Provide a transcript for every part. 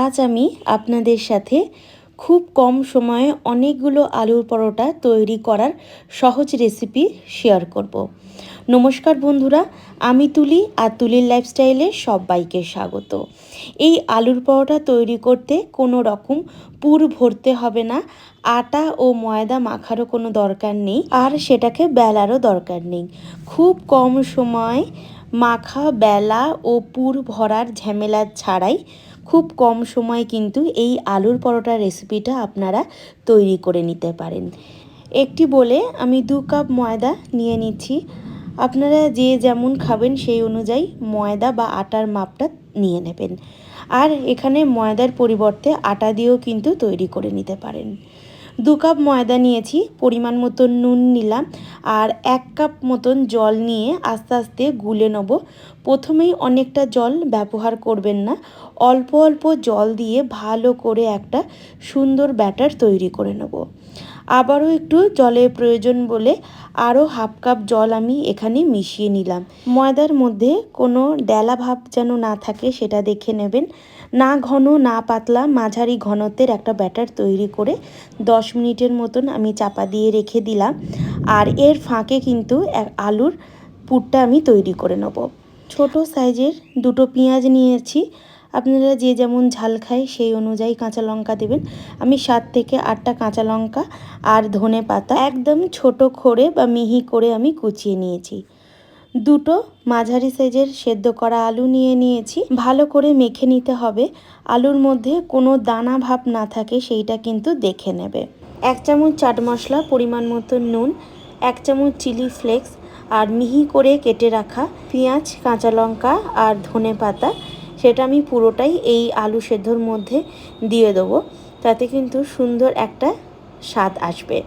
আজ আমি আপনাদের সাথে খুব কম সময়ে অনেকগুলো আলুর পরোটা তৈরি করার সহজ রেসিপি শেয়ার করব। নমস্কার বন্ধুরা, আমি তুলি আর তুলির লাইফস্টাইলে সবাইকে স্বাগত এই আলুর পরোটা তৈরি করতে কোনো রকম পুর ভরতে হবে না, আটা ও ময়দা মাখারও কোনো দরকার নেই আর সেটাকে বেলারও দরকার নেই খুব কম সময় মাখা, বেলা ও পুর ভরার ঝামেলা ছাড়াই খুব কম সময় কিন্তু এই আলুর পরোটা রেসিপিটা আপনারা তৈরি করে নিতে পারেন। একটি বলে আমি দু কাপ ময়দা নিয়ে নিচ্ছি। আপনারা যে যেমন খাবেন সেই অনুযায়ী ময়দা বা আটার মাপটা নিয়ে নেবেন। আর এখানে ময়দার পরিবর্তে আটা দিয়েও কিন্তু তৈরি করে নিতে পারেন। দু কাপ ময়দা নিয়েছি, পরিমাণ মতন নুন নিলাম আর এক কাপ মতন জল নিয়ে আস্তে আস্তে গুলে নেব। প্রথমেই অনেকটা জল ব্যবহার করবেন না, অল্প অল্প জল দিয়ে ভালো করে একটা সুন্দর ব্যাটার তৈরি করে নেব। আবারও একটু জলের প্রয়োজন বলে আরও হাফ কাপ জল আমি এখানে মিশিয়ে নিলাম। ময়দার মধ্যে কোনো ডেলা ভাব যেন না থাকে সেটা দেখে নেবেন। না ঘন, না পাতলা মাঝারি ঘনত্বের একটা ব্যাটার তৈরি করে দশ মিনিটের মতন আমি চাপা দিয়ে রেখে দিলাম। আর এর ফাঁকে কিন্তু আলুর পুরটা আমি তৈরি করে নেব। ছোট সাইজের দুটো পেঁয়াজ নিয়েছি। আপনারা যে যেমন ঝাল খায় সেই অনুযায়ী কাঁচা লঙ্কা দেবেন। আমি সাত থেকে আটটা কাঁচা লঙ্কা আর ধনে পাতা একদম ছোট খড়ে বা মিহি করে আমি কুচিয়ে নিয়েছি। দুটো মাঝারি সাইজের সেদ্ধ করা আলু নিয়ে নিয়েছি। ভালো করে মেখে নিতে হবে। আলুর মধ্যে কোনো দানা ভাব না থাকে, সেইটা কিন্তু দেখে নেবে। এক চামচ চাট মশলা, পরিমাণ মতো নুন, এক চামচ চিলি ফ্লেক্স আর মিহি করে কেটে রাখা পেঁয়াজ, কাঁচা লঙ্কা আর ধনে পাতা। সেটা আমি পুরোটাই এই আলু সেদ্ধর মধ্যে দিয়ে দেবো। তাতে কিন্তু সুন্দর একটা স্বাদ আসবে।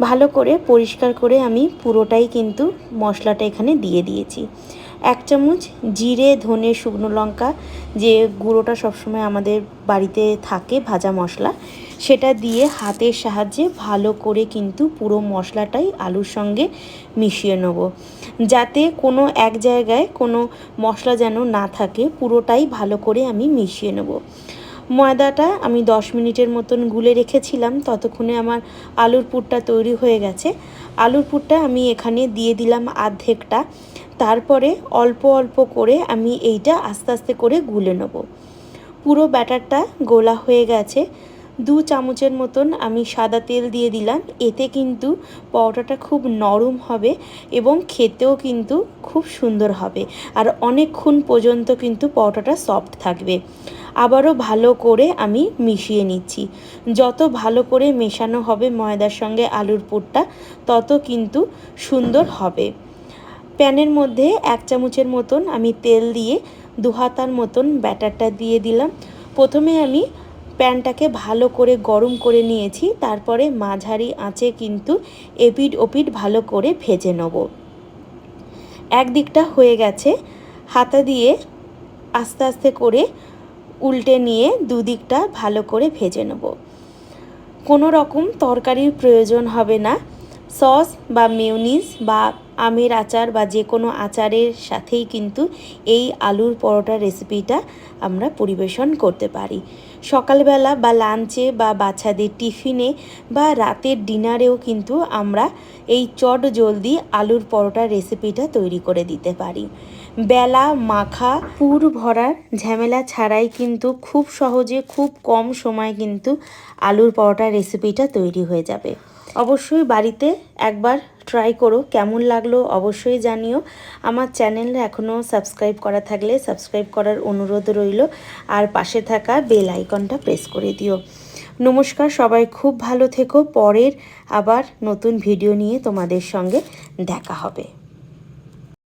ভালো করে পরিষ্কার করে আমি পুরোটাই কিন্তু মশলাটা এখানে দিয়ে দিয়েছি। এক চামচ জিরে, ধনে, শুকনো লঙ্কা, যে গুঁড়োটা সবসময় আমাদের বাড়িতে থাকে ভাজা মশলা, সেটা দিয়ে হাতের সাহায্যে ভালো করে কিন্তু পুরো মশলাটাই আলুর সঙ্গে মিশিয়ে নেব। যাতে কোনো এক জায়গায় কোনো মশলা যেন না থাকে, পুরোটাই ভালো করে আমি মিশিয়ে নেব। ময়দাটা আমি দশ মিনিটের মতন গুলে রেখেছিলাম, ততক্ষণে আমার আলুর পুরটা তৈরি হয়ে গেছে। আলুর পুরটা আমি এখানে দিয়ে দিলাম আর্ধেকটা। তারপরে অল্প অল্প করে আমি এইটা আস্তে আস্তে করে গুলে নেব। পুরো ব্যাটারটা গোলা হয়ে গেছে। দু চামচের মতন আমি সাদা তেল দিয়ে দিলাম। এতে কিন্তু পরোটাটা খুব নরম হবে এবং খেতেও কিন্তু খুব সুন্দর হবে। আর অনেকক্ষণ পর্যন্ত কিন্তু পরোটাটা সফট থাকবে। আবারও ভালো করে আমি মিশিয়ে নিচ্ছি। যত ভালো করে মেশানো হবে ময়দার সঙ্গে আলুর পুরটা, তত কিন্তু সুন্দর হবে। প্যানের মধ্যে এক চামচের মতন আমি তেল দিয়ে দু হাতার মতন ব্যাটারটা দিয়ে দিলাম। প্রথমে আমি প্যানটাকে ভালো করে গরম করে নিয়েছি, তারপরে মাঝারি আঁচে কিন্তু এপিড ওপিড ভালো করে ভেজে নেব। একদিকটা হয়ে গেছে, হাতা দিয়ে আস্তে আস্তে করে উল্টে নিয়ে দুদিকটা ভালো করে ভেজে নেব। কোনো রকম তরকারির প্রয়োজন হবে না। সস বা মেয়নিজ বা আমের আচার বা যে কোনো আচারের সাথেই কিন্তু এই আলুর পরোটা রেসিপিটা আমরা পরিবেশন করতে পারি। সকালবেলা বা লাঞ্চে বা বাচ্চাদের টিফিনে বা রাতের ডিনারেও কিন্তু আমরা এই চট জলদি আলুর পরোটা রেসিপিটা তৈরি করে দিতে পারি। বেলা, মাখা, পুর ভরার ঝামেলা ছাড়াই কিন্তু খুব সহজে, খুব কম সময় কিন্তু আলুর পরোটা রেসিপিটা তৈরি হয়ে যাবে। অবশ্যই বাড়িতে একবার ট্রাই করো, কেমন লাগল অবশ্যই জানিও। আমার চ্যানেল এখনও সাবস্ক্রাইব করা থাকলে সাবস্ক্রাইব করার অনুরোধ রইল। আর পাশে থাকা বেল আইকনটা প্রেস করে দিও। নমস্কার, সবাই খুব ভালো থেকো। পরের আবার নতুন ভিডিও নিয়ে তোমাদের সঙ্গে দেখা হবে।